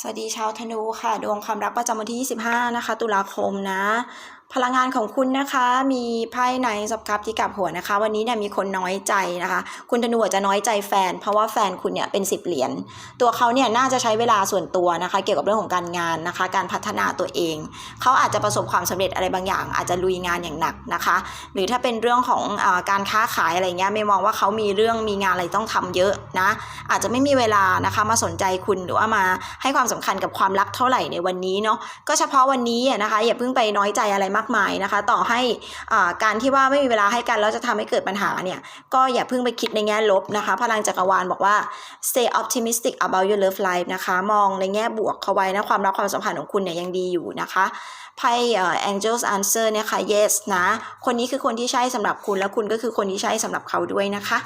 สวัสดีชาวธนูค่ะ ดวงความรักประจำวันที่ 25 นะคะ ตุลาคมนะ พลังงานของคุณนะคะมีไพ่ในสับกับที่กลับหัวนะคะ วันนี้เนี่ยมีคนน้อยใจนะคะ คุณธนูอาจจะน้อยใจแฟน เพราะว่าแฟนคุณเนี่ยเป็น10เหรียญตัวเขาเนี่ยน่าจะใช้เวลาส่วนตัวนะคะ เกี่ยวกับเรื่องของการงานนะคะ การพัฒนาตัวเอง เขาอาจจะประสบความสำเร็จอะไรบางอย่าง อาจจะลุยงานอย่างหนักนะคะ หรือถ้าเป็นเรื่องของอาการค้าขายอะไรเงี้ยไม่มองว่าเขามีเรื่องมีงานอะไรต้องทำเยอะนะอาจจะไม่มีเวลานะคะมาสนใจคุณหรือว่ามาให้ความสำคัญกับความรักเท่าไหร่ในวันนี้เนาะก็เฉพาะวันนี้นะคะอย่าเพิ่งไปน้อยใจอะไรมากมายนะคะ ต่อให้การที่ว่าไม่มีเวลาให้กันแล้วจะทำให้เกิดปัญหาเนี่ยก็อย่าเพิ่งไปคิดในแง่ลบนะคะ พลังจักรวาลบอกว่า stay optimistic about your love life นะคะ มองในแง่บวกเข้าไว้นะความรักความสัมพันธ์ของคุณเนี่ยยังดีอยู่นะคะไพ่เอ่อ angels answer เนี่ยค่ะ yes นะ คนนี้คือคนที่ใช่สำหรับคุณและคุณก็คือคนที่ใช่สำหรับเขาด้วยนะคะ